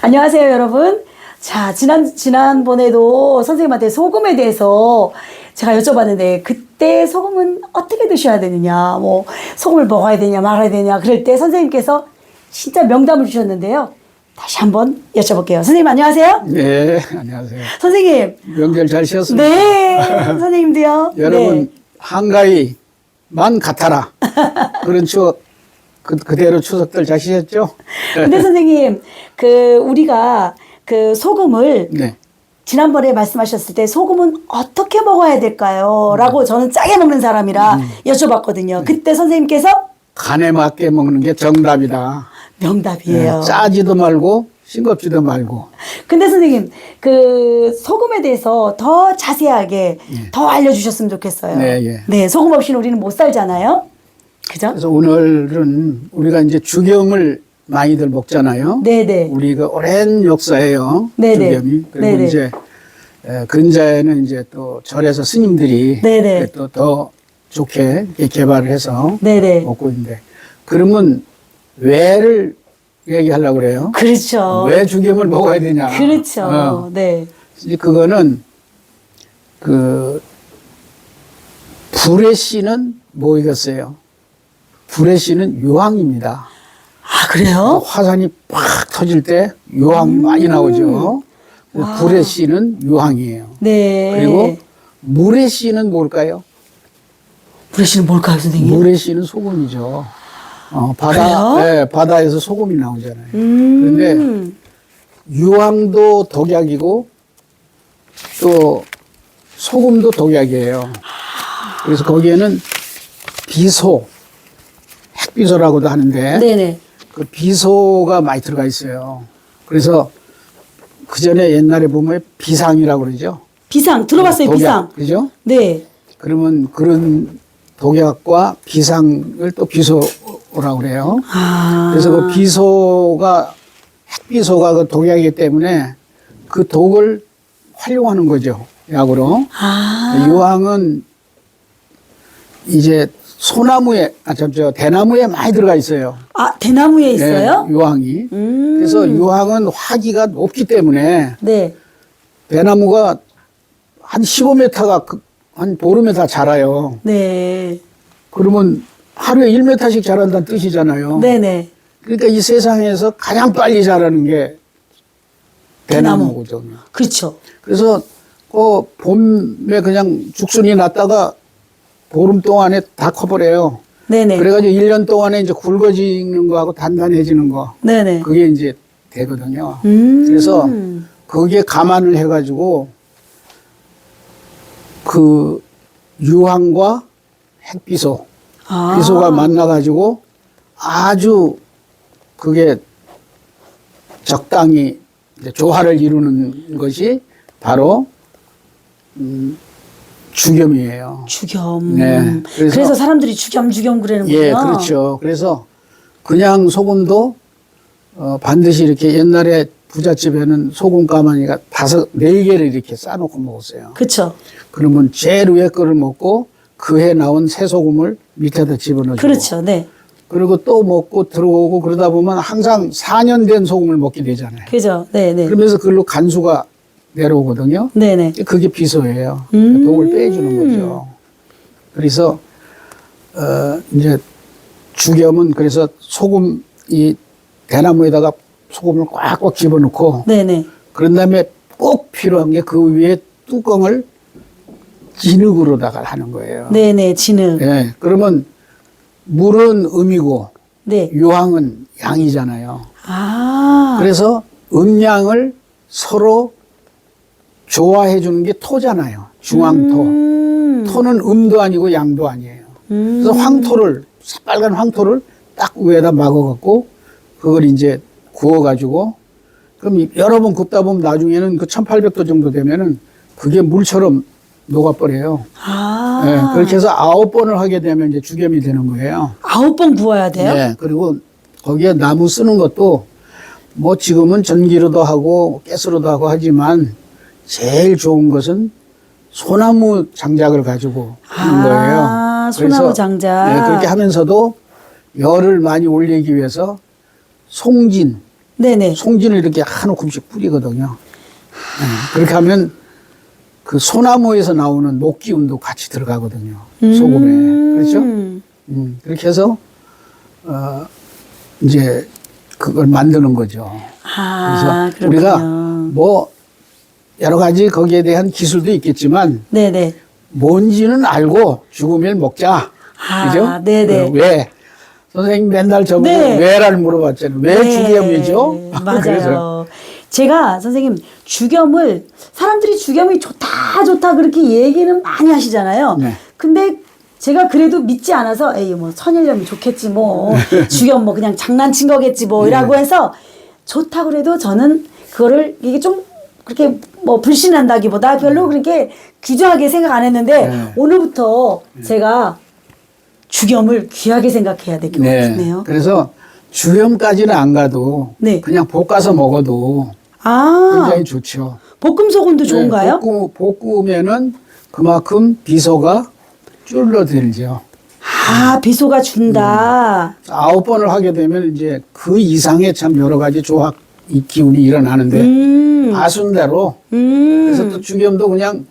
안녕하세요, 여러분. 자, 지난, 지난번에도 선생님한테 소금에 대해서 제가 여쭤봤는데, 그때 소금은 어떻게 드셔야 되느냐, 뭐, 소금을 먹어야 되냐, 말아야 되냐, 그럴 때 선생님께서 진짜 명담을 주셨는데요. 다시 한번 여쭤볼게요. 선생님, 안녕하세요. 네, 안녕하세요. 선생님. 명절 잘 쉬었습니다. 네, 선생님도요. 여러분, 네. 한가위만 같아라. 그런 추억, 그, 그대로 추석들 잘 쉬셨죠? 근데 선생님, 그, 우리가 그 소금을 네. 지난번에 말씀하셨을 때 소금은 어떻게 먹어야 될까요? 라고 저는 짜게 먹는 사람이라 음. 여쭤봤거든요. 네. 그때 선생님께서 간에 맞게 먹는 게 정답이다. 명답이에요. 네, 짜지도 말고, 싱겁지도 말고. 근데 선생님, 그 소금에 대해서 더 자세하게 더 알려주셨으면 좋겠어요. 네, 예. 소금 없이는 우리는 못 살잖아요. 그죠? 그래서 오늘은 우리가 이제 주겸을 많이들 먹잖아요. 네네. 우리가 오랜 역사예요. 네네. 주겸이. 그리고 네네. 이제 에, 근자에는 이제 또 절에서 스님들이 네네. 또더 좋게 개발을 해서 네네. 먹고 있는데 그러면 왜를 얘기하려고 그래요. 그렇죠. 왜 주겸을 먹어야 되냐. 그렇죠. 어. 네. 이제 그거는 그 불의 씨는 뭐이겠어요? 불의 씨는 유황입니다. 아, 그래요? 화산이 팍 터질 때 유황이 음. 많이 나오죠. 그 불의 씨는 유황이에요. 네. 그리고 물의 씨는 뭘까요? 브레시는 뭘까요, 선생님? 물의 씨는 소금이죠. 어, 바다? 네, 바다에서 소금이 나오잖아요. 음. 그런데 유황도 독약이고 또 소금도 독약이에요. 그래서 거기에는 비소, 핵비소라고도 하는데 네네. 그 비소가 많이 들어가 있어요. 그래서 그 전에 옛날에 보면 비상이라고 그러죠. 비상 들어봤어요, 독약, 비상. 그죠? 네. 그러면 그런 독약과 비상을 또 비소라고 그래요. 아. 그래서 그 비소가 핵비소가 그 독약이기 때문에 그 독을 활용하는 거죠. 약으로. 아. 유황은 이제 소나무에 아저저 대나무에 많이 들어가 있어요. 아, 대나무에 있어요? 예, 유황이. 음. 그래서 유황은 화기가 높기 때문에 네. 대나무가 한 15m가 그, 한 보름에 다 자라요. 네. 그러면 하루에 1m씩 자란다는 뜻이잖아요. 네네. 그러니까 이 세상에서 가장 빨리 자라는 게 대나무. 대나무거든요. 그렇죠. 그래서 그 봄에 그냥 죽순이 났다가 보름 동안에 다 커버려요. 네네. 그래가지고 1년 동안에 이제 굵어지는 거하고 단단해지는 거. 네네. 그게 이제 되거든요. 음. 그래서 거기에 감안을 해가지고 그 유황과 핵비소, 아. 비소가 만나가지고 아주 그게 적당히 조화를 이루는 것이 바로 음, 주겸이에요. 주겸. 네. 그래서, 그래서- 사람들이 주겸 주겸 그러는군요. 예, 그렇죠. 그래서 그냥 소금도 어, 반드시 이렇게 옛날에 부잣집에는 소금 가마니가 다섯 네 개를 이렇게 싸놓고 먹었어요. 그렇죠. 그러면 제일 위에 거를 먹고 그 해 나온 새 소금을 밑에다 집어넣고 그렇죠. 네. 그리고 또 먹고 들어오고 그러다 보면 항상 4년 된 소금을 먹게 되잖아요. 그죠. 네 네. 그러면서 그걸로 간수가 내려오거든요. 네네. 그게 비소예요. 음. 독을 빼주는 거죠. 그래서 어 이제 주겸은 그래서 소금 이 대나무에다가 소금을 꽉꽉 집어넣고 네네. 그런 다음에 꼭 필요한 게 그 위에 뚜껑을 진흙으로다가 하는 거예요. 네네. 진흙. 예. 그러면 물은 음이고 네. 유황은 양이잖아요. 아. 그래서 음양을 서로 조화해 주는 게 토잖아요. 중앙토. 음. 토는 음도 아니고 양도 아니에요. 음. 그래서 황토를 새빨간 황토를 딱 위에다 막아 갖고 그걸 이제 구워 가지고 그럼 이- 여러 번 굽다 보면 나중에는 그 1800도 정도 되면은 그게 물처럼 녹아버려요. 아. 예, 그렇게 해서 아홉 번을 하게 되면 이제 주겸이 되는 거예요. 아홉 번 구워야 돼요? 예, 그리고 거기에 나무 쓰는 것도 뭐 지금은 전기로도 하고 가스로도 하고 하지만 제일 좋은 것은 소나무 장작을 가지고 하는 아, 거예요. 소나무 그래서, 장작. 예, 그렇게 하면서도 열을 많이 올리기 위해서 송진 네네. 송진을 이렇게 한 움큼씩 뿌리거든요. 네, 그렇게 하면 그 소나무에서 나오는 녹기운도 같이 들어가거든요. 소금에. 그렇죠? 음. 음, 그렇게 해서, 어, 이제 그걸 만드는 거죠. 아, 그래서 우리가 그렇군요. 뭐 여러 가지 거기에 대한 기술도 있겠지만 네네. 뭔지는 알고 죽으면 먹자. 아, 그죠? 네네. 어, 왜? 선생님 맨날 저보고 네. 왜를 물어봤잖아요. 왜 네, 죽염이죠? 맞아요. 제가 선생님 죽염을 사람들이 죽염이 좋다 좋다 그렇게 얘기는 많이 하시잖아요. 네. 근데 제가 그래도 믿지 않아서 에이 뭐 천일염이 좋겠지 뭐 죽염 뭐 그냥 장난친 거겠지 뭐 네. 이라고 해서 좋다 그래도 저는 그거를 이게 좀 그렇게 뭐 불신한다기보다 별로 그렇게 귀중하게 생각 안 했는데 네. 오늘부터 제가 죽염을 귀하게 생각해야 될 것 같네요. 그래서 죽염까지는 안 가도 네. 그냥 볶아서 먹어도 아 굉장히 좋죠. 볶음 소금도 네, 좋은가요? 볶으, 볶으면은 그만큼 비소가 줄어들죠. 아 비소가 준다. 아홉 번을 하게 되면 이제 그 이상의 참 여러 가지 조합 이 기운이 일어나는데 음. 아순대로 음. 그래서 또 죽염도 그냥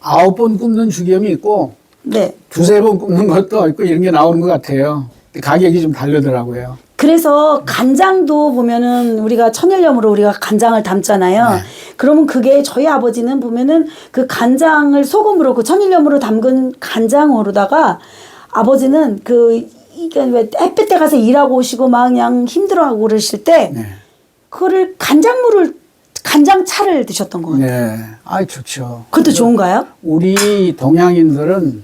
아홉 번 굽는 죽염이 있고 네. 두세 번 굽는 것도 있고 이런 게 나오는 것 같아요. 가격이 좀 다르더라고요. 그래서 간장도 보면은 우리가 천일염으로 우리가 간장을 담잖아요. 네. 그러면 그게 저희 아버지는 보면은 그 간장을 소금으로 그 천일염으로 담근 간장으로다가 아버지는 그 이게 왜 햇빛 때 가서 일하고 오시고 막 그냥 힘들어하고 그러실 때 네. 그거를 간장물을 간장차를 드셨던 거 같아요. 네. 아이, 좋죠. 그것도 좋은가요? 우리 동양인들은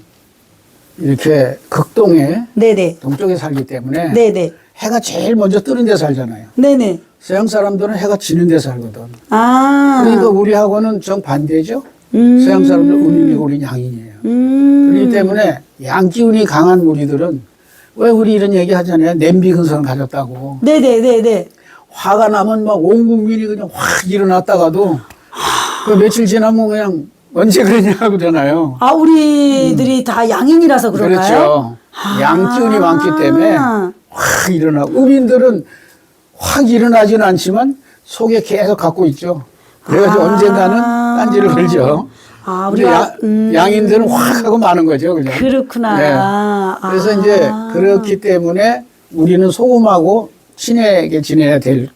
이렇게 극동에 네네. 동쪽에 살기 때문에 네네. 해가 제일 먼저 뜨는 데 살잖아요. 네네. 서양 사람들은 해가 지는 데 살거든. 아. 그러니까 우리하고는 정 반대죠. 음. 서양 사람들은 음인이고 우리 양인이에요. 음. 그렇기 때문에 양 기운이 강한 우리들은 왜 우리 이런 얘기 하잖아요. 냄비 근성을 가졌다고. 네네네네. 화가 나면 막 온 국민이 그냥 확 일어났다가도 그 며칠 지나면 그냥 언제 그러냐고 그러잖아요. 아, 우리들이 다 양인이라서 그런가요? 음. 그렇죠. 아. 양 기운이 많기 때문에 확 일어나고 음인들은 확 일어나지는 않지만 속에 계속 갖고 있죠. 그래가지고 아. 언젠가는 딴지를 걸죠. 아, 근데 우리가, 야- 음. 양인들은 확 하고 마는 거죠. 그냥. 그렇구나. 네. 아. 그래서 이제 그렇기 때문에 우리는 소금하고 친하게 지내야 될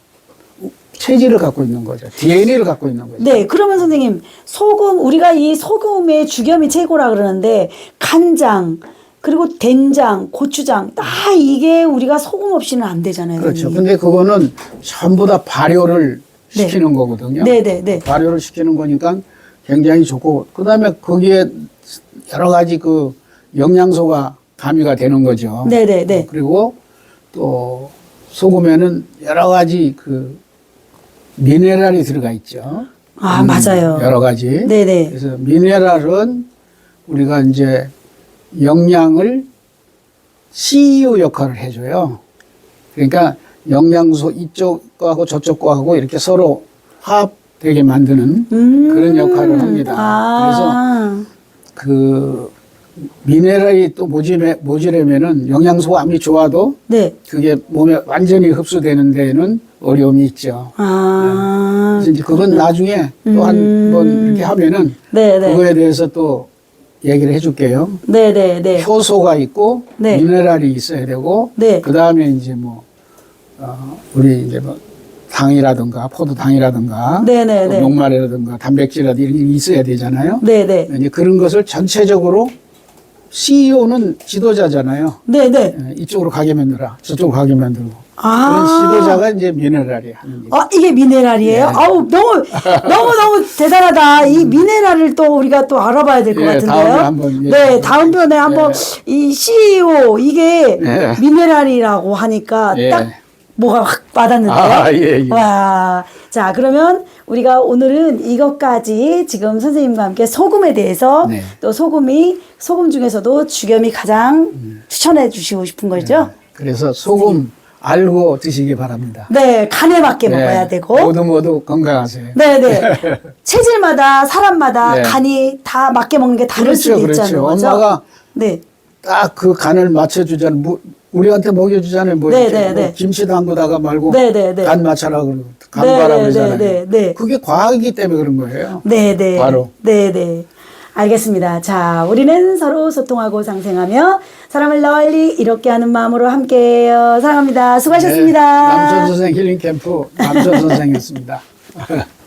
체질을 갖고 있는 거죠. DNA를 갖고 있는 거죠. 네, 그러면 선생님, 소금, 우리가 이 소금의 주겸이 최고라 그러는데, 간장, 그리고 된장, 고추장, 다 이게 우리가 소금 없이는 안 되잖아요. 그렇죠. 선생님. 근데 그거는 전부 다 발효를 시키는 거거든요. 네, 네, 네. 발효를 시키는 거니까 굉장히 좋고, 그 다음에 거기에 여러 가지 그 영양소가 가미가 되는 거죠. 네, 네, 네. 그리고 또 소금에는 여러 가지 그 미네랄이 들어가 있죠. 아, 맞아요. 여러 가지. 네, 네. 그래서 미네랄은 우리가 이제 영양을 CEO 역할을 해줘요. 그러니까 영양소 이쪽 거하고 저쪽 거하고 이렇게 서로 화합되게 만드는 음. 그런 역할을 합니다. 아. 그 미네랄이 또 모질해, 모질하면은 영양소가 아무리 좋아도 네. 그게 몸에 완전히 흡수되는 데에는 어려움이 있죠. 아. 그래서 이제 그건 나중에 또한 번 이렇게 하면은 네, 네. 그거에 대해서 또 얘기를 해줄게요. 네, 네, 네. 효소가 있고 네. 미네랄이 있어야 되고 네. 그 다음에 이제 뭐 어, 우리 이제 뭐 당이라든가 포도당이라든가 네, 네, 또 네. 녹말이라든가 단백질이라든가 이런 게 있어야 되잖아요. 네, 네. 이제 그런 것을 전체적으로 CEO는 지도자잖아요. 네, 네. 예, 이쪽으로 가게 만들어, 저쪽으로 가게 만들고. 아. 그런 지도자가 이제 미네랄이 하는 일. 아, 이게 미네랄이에요? 네. 아우, 너무, 너무너무 대단하다. 이 미네랄을 또 우리가 또 알아봐야 될 것 예, 같은데요. 다음에 한번 예. 네, 다음 편에 한번 이 CEO, 이게 네. 미네랄이라고 하니까 예. 딱 뭐가 확 와닿는데요. 아, 예, 예. 와. 자, 그러면 우리가 오늘은 이것까지 지금 선생님과 함께 소금에 대해서 네. 또 소금이, 소금 중에서도 주겸이 가장 추천해 주시고 싶은 거죠? 그래서 소금 알고 드시기 바랍니다. 네, 간에 맞게 네, 먹어야 되고. 모두 모두 건강하세요. 네 네. 체질마다 사람마다 네. 간이 다 맞게 먹는 게 다를 그렇죠, 수도 그렇죠. 있잖아요. 거죠? 엄마가 네. 딱 그 간을 맞춰주자는 무, 우리한테 먹여주잖아요. 뭐, 네, 이렇게 네, 뭐 네. 김치 담그다가 말고 네, 네, 네. 간 맞춰라 그러고 간 네, 봐라 네, 그러잖아요. 네, 네, 네. 그게 과학이기 때문에 그런 거예요. 네, 네. 바로. 네, 네. 알겠습니다. 자, 우리는 서로 소통하고 상생하며 사람을 널리 이롭게 하는 마음으로 함께해요. 사랑합니다. 수고하셨습니다. 네, 남천 선생 힐링 캠프 남천 선생이었습니다.